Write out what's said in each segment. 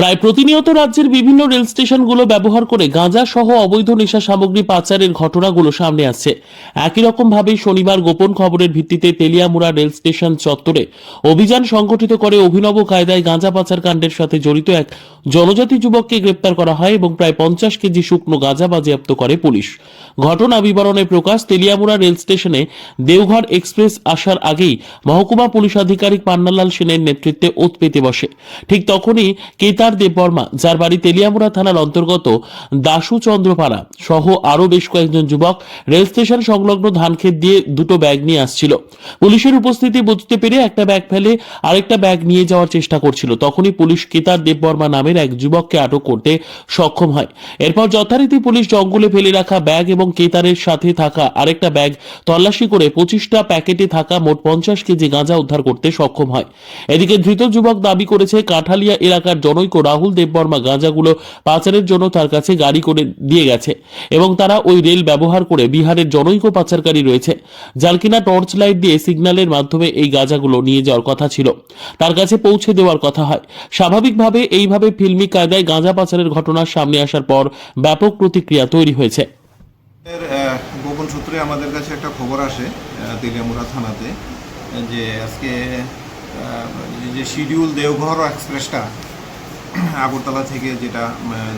প্রায় প্রতিনিয়ত রাজ্যের বিভিন্ন রেল স্টেশনগুলো ব্যবহার করে গাঁজা সহ অবৈধ নেশা সামগ্রী পাচারের ঘটনাগুলো সামনে আসছে। একই রকম ভাবে শনিবার গোপন খবরের ভিত্তিতে তেলিয়ামুড়া রেল স্টেশন চত্বরে অভিযান সংগঠিত করে অভিনব কায়দায় গাঁজা পাচার কাণ্ডের সাথে জড়িত এক জনজাতি যুবককে গ্রেপ্তার করা হয় এবং প্রায় পঞ্চাশ কেজি শুকনো গাঁজা বাজেয়াপ্ত করে পুলিশ। ঘটনা বিবরণে প্রকাশ, তেলিয়ামুড়া রেল স্টেশনে দেওঘর এক্সপ্রেস আসার আগেই মহকুমা পুলিশ আধিকারিক পান্নালাল সেনের নেতৃত্বে ওত পেতে বসে। ঠিক তখনই কেতার দেববর্মা, যার বাড়ি তেলিয়ামুড়া থানার অন্তর্গত দাসু চন্দ্রপাড়া সহ আরও বেশ কয়েকজন যুবক রেল স্টেশন সংলগ্ন ধানক্ষেত দিয়ে দুটো ব্যাগ নিয়ে আসছিল। পুলিশের উপস্থিতি বুঝতে পেরে একটা ব্যাগ ফেলে আরেকটা ব্যাগ নিয়ে যাওয়ার চেষ্টা করছিল। তখনই পুলিশ কেতার দেববর্মা নামের এক যুবককে আটক করতে সক্ষম হয়। এরপর যথারীতি পুলিশ জঙ্গলে ফেলে রাখা ব্যাগ এবং কেতারের সাথে থাকা আরেকটা ব্যাগ তল্লাশি করে পঁচিশটা প্যাকেটে থাকা মোট পঞ্চাশ কেজি গাঁজা উদ্ধার করতে সক্ষম হয়। এদিকে ধৃত যুবক দাবি করেছে, কাঠালিয়া এলাকার জনৈক রাহুল দেববর্মা গাঁজাগুলো পাচারের জন্য তার কাছে গাড়ি করে দিয়ে গেছে এবং তারা ওই রেল ব্যবহার করে বিহারের জনৈক পাচারকারী রয়েছে। যার কিনা টর্চ লাইট দিয়ে সিগন্যালের মাধ্যমে এই গাঁজাগুলো নিয়ে যাওয়ার কথা ছিল। তার কাছে পৌঁছে দেওয়ার কথা হয়। স্বাভাবিকভাবে এইভাবে ফিল্মি কায়দায় গাঁজা পাচারের ঘটনার সামনে আসার পর ব্যাপক প্রতিক্রিয়া তৈরি হয়েছে। গোপন সূত্রে আমাদের কাছে একটা খবর আসে আহ, থানাতে যে আজকে যে শিডিউল দেওঘর এক্সপ্রেসটা আগরতলা থেকে যেটা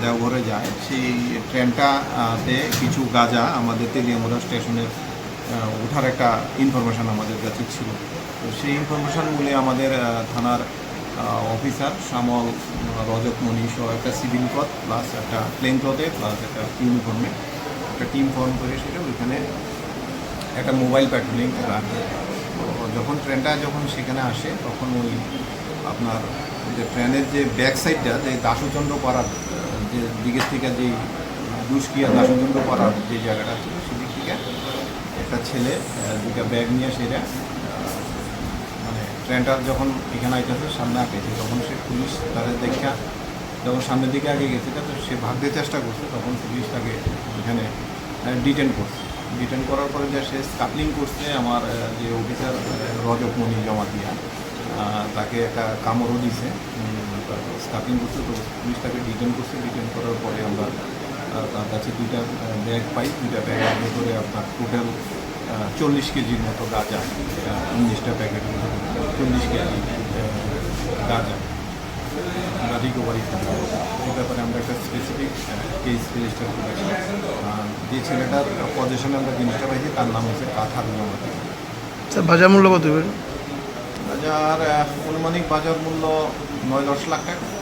দেওঘরে যায় সেই ট্রেনটাতে কিছু গাজা আমাদের তেলিয়ামুড়া স্টেশনের ওঠার একটা ইনফরমেশন আমাদের কাছে ছিল। তো সেই ইনফরমেশন মূলে আমাদের থানার অফিসার শ্যামল উম, রজত মণি সহ একটা সিভিল ক্লথ প্লাস একটা প্লেন ক্লথে প্লাস একটা ইউনিফর্মে একটা টিম ফর্ম করে সেটা ওইখানে একটা মোবাইল প্যাট্রোলিং রাখে যখন ট্রেনটা যখন সেখানে আসে, তখন ওই আপনার যে ট্রেনের যে ব্যাক সাইডটা যে দাসুচন্দ্র পাড়ার যে দিকের থেকে যে দুষ্কিয়া দাসুচন্দ্র পাড়ার যে জায়গাটা ছিল সেদিক থেকে একটা ছেলে দুটা ব্যাগ নিয়ে সেটা মানে ট্রেনটা যখন এখানে আইতেছে, সামনে আঁকেছে তখন সে পুলিশ তাদের দেখা, যখন সামনের দিকে আগে গেছে তো সে ভাগতে চেষ্টা করছে, তখন পুলিশ তাকে এখানে ডিটেন করছে। ডিটেন করার পরে যে সে স্কাপলিং করছে, আমার যে অফিসার রজকমণি জমা দিয়া তাকে একটা কামড়ও দিছে। স্কাপিং করছে, তো পুলিশ তাকে করছে। ডিটেন করার পরে আমরা তার কাছে দুইটা ব্যাগ পাই। দুইটা ব্যাগ আগে করে আপনার টোটাল চল্লিশ কেজির মতো গাঁজা উনিশটা প্যাকেট চল্লিশ কেজি গাঁজা। রিকভারি করি এই ব্যাপারে আমরা একটা স্পেসিফিক কেস রেজিস্টার করেছি। যে ছেলেটার পজিশনে আমরা জিনিসটা পাইছি তার নাম হচ্ছে কাঠার জমাতি স্যার বাজার মূল্য কত বাজার অনুমানিক বাজার মূল্য নয় দশ লাখ টাকা।